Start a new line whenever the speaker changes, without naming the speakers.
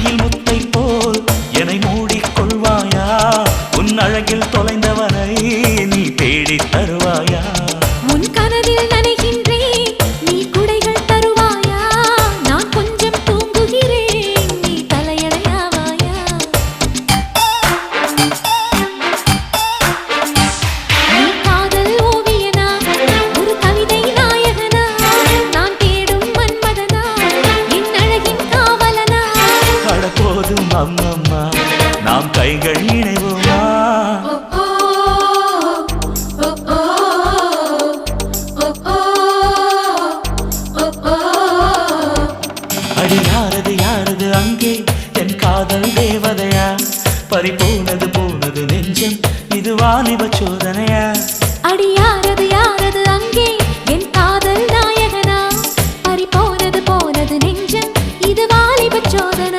நெற்றியில் முத்தை போல் என்னை மூடிக்கொள்வாயா? உன் அழகில் தொலைந்தவனை நீ தேடித் தருவாயா? நாம் கைகள் இணைவோமா? அடி யாரது யாரது அங்கே? என் காதல் தேவதையா? பறி போனது போனது நெஞ்சம் இது வாலிப சோதனையா அடி யாரது யாரது அங்கே? என் காதல் நாயகனா? பறி போன